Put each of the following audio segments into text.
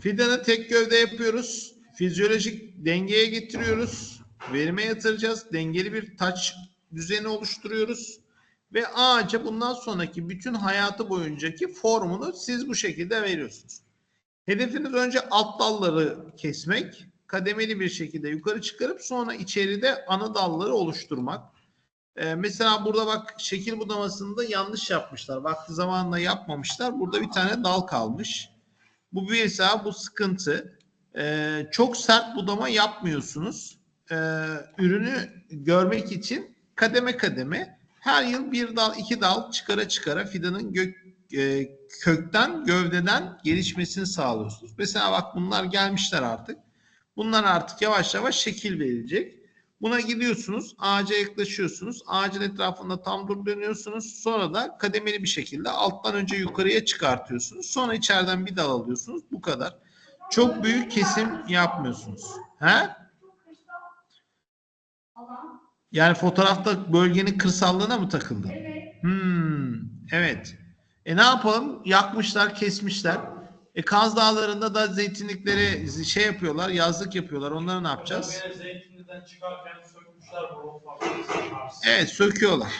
Fidanı tek gövde yapıyoruz. Fizyolojik dengeye getiriyoruz. Verime yatıracağız. Dengeli bir taç düzeni oluşturuyoruz. Ve ağaca bundan sonraki bütün hayatı boyuncaki formunu siz bu şekilde veriyorsunuz. Hedefiniz önce alt dalları kesmek, kademeli bir şekilde yukarı çıkarıp sonra içeride ana dalları oluşturmak. Ee, mesela burada bak şekil budamasında yanlış yapmışlar. Vakti zamanında yapmamışlar. Burada bir tane dal kalmış. Bu bir mesela bu sıkıntı. Ee, çok sert budama yapmıyorsunuz. Ee, ürünü görmek için kademe kademe her yıl bir dal iki dal çıkara çıkara fidanın gök, e, kökten gövdeden gelişmesini sağlıyorsunuz. Mesela bak bunlar gelmişler artık. Bunlar artık yavaş yavaş şekil verilecek. Buna gidiyorsunuz, ağaca yaklaşıyorsunuz. Ağacın etrafında tam dur dönüyorsunuz. Sonra da kademeli bir şekilde alttan önce yukarıya çıkartıyorsunuz. Sonra içeriden bir dal alıyorsunuz. Bu kadar. Çok büyük kesim yapmıyorsunuz. He? Yani fotoğrafta bölgenin kırsallığına mı takıldın? Hmm, evet. E ne yapalım? Yakmışlar, kesmişler. E Kaz Dağları'nda da zeytinlikleri şey yapıyorlar, yazlık yapıyorlar. Onları ne yapacağız? Zeytinliden çıkarken sökmüşler. Evet söküyorlar.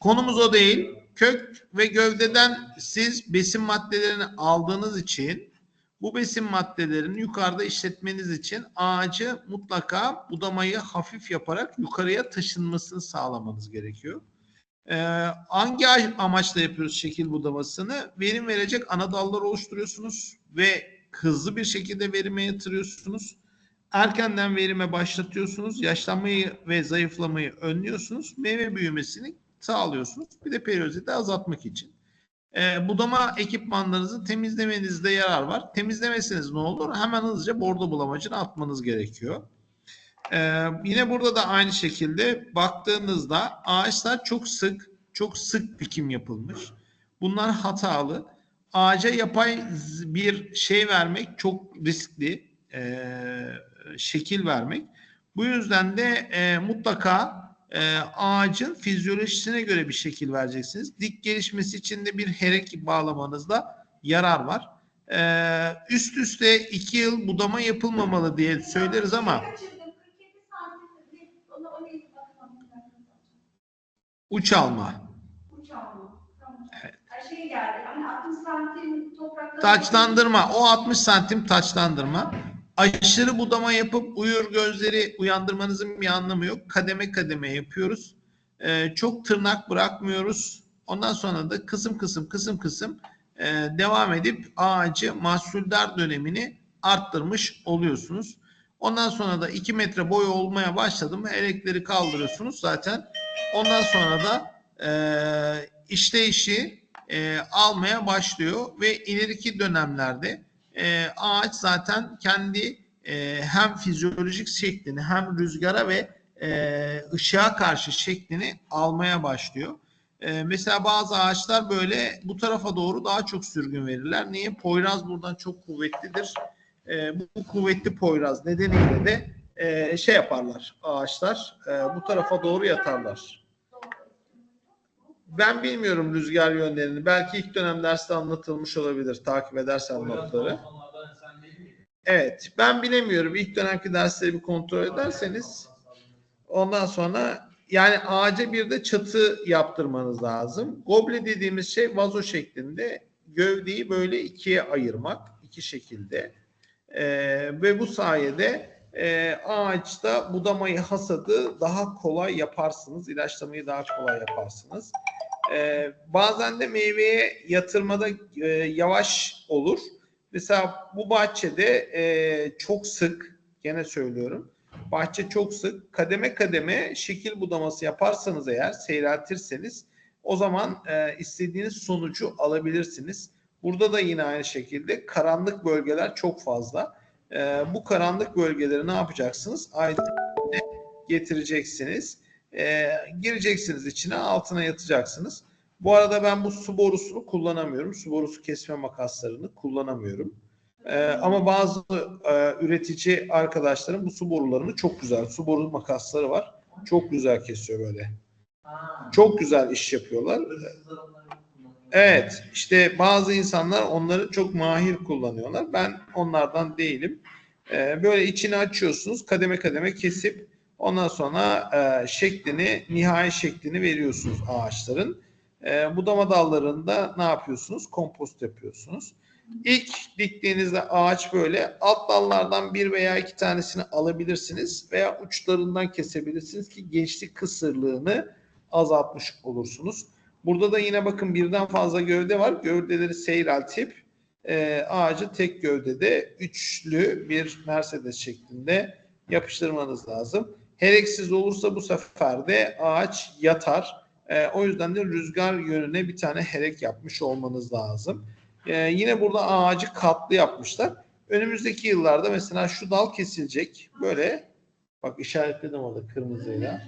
Konumuz o değil. Kök ve gövdeden siz besin maddelerini aldığınız için bu besin maddelerini yukarıda işletmeniz için ağacı mutlaka budamayı hafif yaparak yukarıya taşınmasını sağlamanız gerekiyor. Ee, hangi amaçla yapıyoruz şekil budamasını? Verim verecek ana dallar oluşturuyorsunuz ve hızlı bir şekilde verime yatırıyorsunuz. Erkenden verime başlatıyorsunuz. Yaşlanmayı ve zayıflamayı önlüyorsunuz. Meyve büyümesini sağlıyorsunuz. Bir de periyoziti azaltmak için. Ee, budama ekipmanlarınızı temizlemenizde yarar var. Temizlemeseniz ne olur? Hemen hızlıca bordo bulamacını atmanız gerekiyor. Ee, yine burada da aynı şekilde baktığınızda ağaçlar çok sık, çok sık dikim yapılmış. Bunlar hatalı. Ağaca yapay bir şey vermek çok riskli. Ee, şekil vermek. Bu yüzden de e, mutlaka e, ağacın fizyolojisine göre bir şekil vereceksiniz. Dik gelişmesi için de bir herek bağlamanızda yarar var. Ee, üst üste iki yıl budama yapılmamalı diye söyleriz ama uç alma. Evet. Şey geldi. Hani 60 santim toprakta Taçlandırma. O 60 santim taçlandırma. Aşırı budama yapıp uyur gözleri uyandırmanızın bir anlamı yok. Kademe kademe yapıyoruz. Ee, çok tırnak bırakmıyoruz. Ondan sonra da kısım kısım kısım kısım e, devam edip ağacı mahsuldar dönemini arttırmış oluyorsunuz. Ondan sonra da 2 metre boy olmaya başladı mı elekleri kaldırıyorsunuz zaten. Ondan sonra da e, işleyişi e, almaya başlıyor ve ileriki dönemlerde e, ağaç zaten kendi e, hem fizyolojik şeklini hem rüzgara ve e, ışığa karşı şeklini almaya başlıyor. E, mesela bazı ağaçlar böyle bu tarafa doğru daha çok sürgün verirler. Niye? Poyraz buradan çok kuvvetlidir. E, bu, kuvvetli Poyraz nedeniyle de e, şey yaparlar ağaçlar e, bu tarafa doğru yatarlar. Ben bilmiyorum rüzgar yönlerini. Belki ilk dönem derste anlatılmış olabilir. Takip edersen notları. Sen değil miydin? Evet. Ben bilemiyorum. İlk dönemki dersleri bir kontrol ederseniz ondan sonra yani ağaca bir de çatı yaptırmanız lazım. Goble dediğimiz şey vazo şeklinde gövdeyi böyle ikiye ayırmak. iki şekilde. Ee, ve bu sayede e, ağaçta budamayı hasadı daha kolay yaparsınız. ilaçlamayı daha kolay yaparsınız. Ee, bazen de meyveye yatırmada e, yavaş olur. Mesela bu bahçede e, çok sık, gene söylüyorum, bahçe çok sık kademe kademe şekil budaması yaparsanız eğer, seyreltirseniz o zaman e, istediğiniz sonucu alabilirsiniz. Burada da yine aynı şekilde karanlık bölgeler çok fazla. E, bu karanlık bölgeleri ne yapacaksınız? Aydınlığa getireceksiniz. E, gireceksiniz içine, altına yatacaksınız. Bu arada ben bu su borusunu kullanamıyorum. Su borusu kesme makaslarını kullanamıyorum. Ee, ama bazı e, üretici arkadaşlarım bu su borularını çok güzel, su boru makasları var. Çok güzel kesiyor böyle. Çok güzel iş yapıyorlar. Evet, işte bazı insanlar onları çok mahir kullanıyorlar. Ben onlardan değilim. Ee, böyle içini açıyorsunuz, kademe kademe kesip ondan sonra e, şeklini, nihai şeklini veriyorsunuz ağaçların. Ee, budama dallarında ne yapıyorsunuz? Kompost yapıyorsunuz. İlk diktiğinizde ağaç böyle alt dallardan bir veya iki tanesini alabilirsiniz veya uçlarından kesebilirsiniz ki gençlik kısırlığını azaltmış olursunuz. Burada da yine bakın birden fazla gövde var. Gövdeleri seyreltip e, ağacı tek gövdede üçlü bir Mercedes şeklinde yapıştırmanız lazım. Hereksiz olursa bu sefer de ağaç yatar. E, o yüzden de rüzgar yönüne bir tane herek yapmış olmanız lazım. E, yine burada ağacı katlı yapmışlar. Önümüzdeki yıllarda mesela şu dal kesilecek. Böyle bak işaretledim orada kırmızıyla.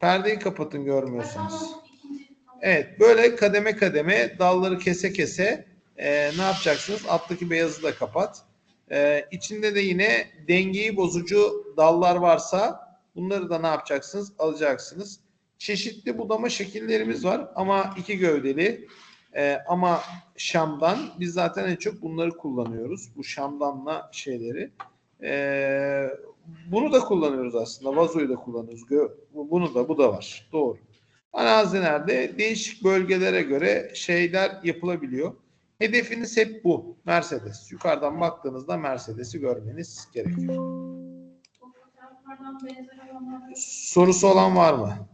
Perdeyi kapatın görmüyorsanız. Evet böyle kademe kademe dalları kese kese e, ne yapacaksınız? Alttaki beyazı da kapat. E, içinde de yine dengeyi bozucu dallar varsa bunları da ne yapacaksınız? Alacaksınız. Çeşitli budama şekillerimiz var ama iki gövdeli e, ama şamdan biz zaten en çok bunları kullanıyoruz. Bu şamdanla şeyleri. E, bunu da kullanıyoruz aslında. Vazoyu da kullanıyoruz. Bunu da bu da var. Doğru. Arazilerde değişik bölgelere göre şeyler yapılabiliyor. Hedefiniz hep bu. Mercedes. Yukarıdan baktığınızda Mercedes'i görmeniz gerekiyor. Sorusu olan var mı?